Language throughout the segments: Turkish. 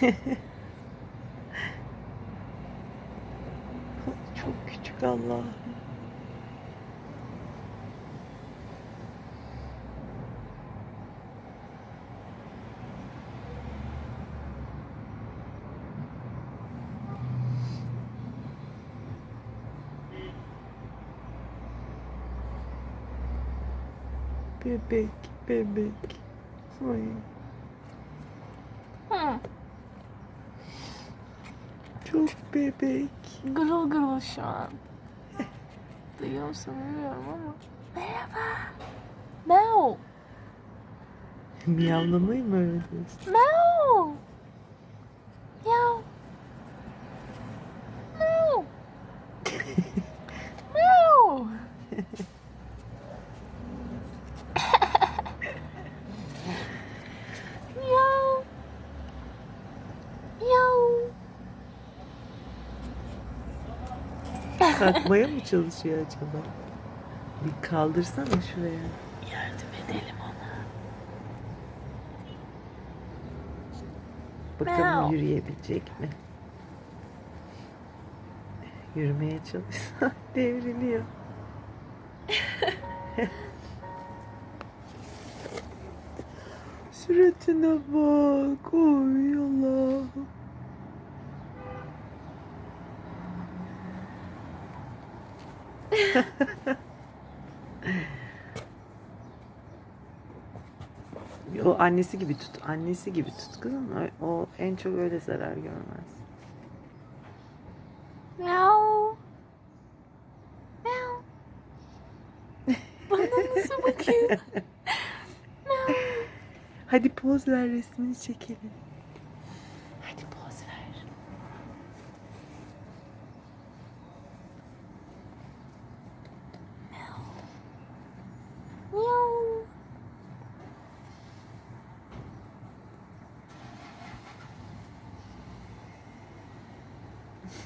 Çok küçük Allah. Bebek, bebek. Ay. Hı. Çok bebek. Gırıl gırıl şu an. Duyuyor musun bilmiyorum ama. Merhaba. Meow. Miyavlamayı mı öğreniyorsun? Meow. Meow. Meow. Meow. Meow. Meow. Kalkmaya mı çalışıyor acaba? Bir kaldırsana şuraya. Yardım edelim ona. Bakalım Miau. yürüyebilecek mi? Yürümeye çalışsa devriliyor. Suratına bak. Oy Allah'ım. O annesi gibi tut. Annesi gibi tut kızım. O, o en çok öyle zarar görmez. Meow. Meow. Bana nasıl bakıyor? Hadi poz ver resmini çekelim. Hadi poz ver. Meow.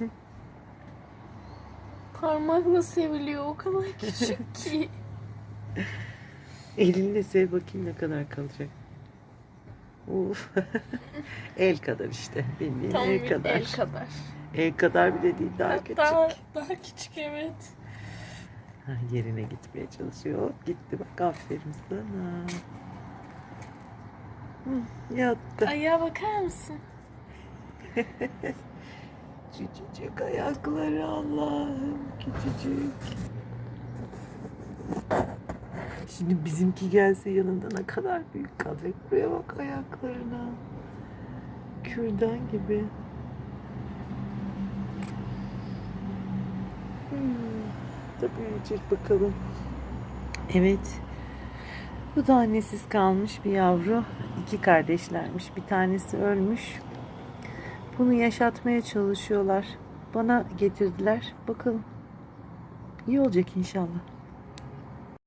Parmakla seviliyor o kadar küçük ki. Elinle sev bakayım ne kadar kalacak. Uf. el kadar işte. Bildiğin Tam el kadar. el kadar. El kadar bile değil daha küçük. Daha, daha küçük evet. Ha, yerine gitmeye çalışıyor. Hop gitti bak aferin sana. Hı, yattı. Ayağa bakar mısın? Küçücük ayakları Allah'ım küçücük. Şimdi bizimki gelse yanında ne kadar büyük kalacak. Buraya bak ayaklarına. Kürdan gibi. Hmm, da bakalım. Evet. Bu da annesiz kalmış bir yavru. İki kardeşlermiş. Bir tanesi ölmüş. Bunu yaşatmaya çalışıyorlar. Bana getirdiler. Bakalım. İyi olacak inşallah.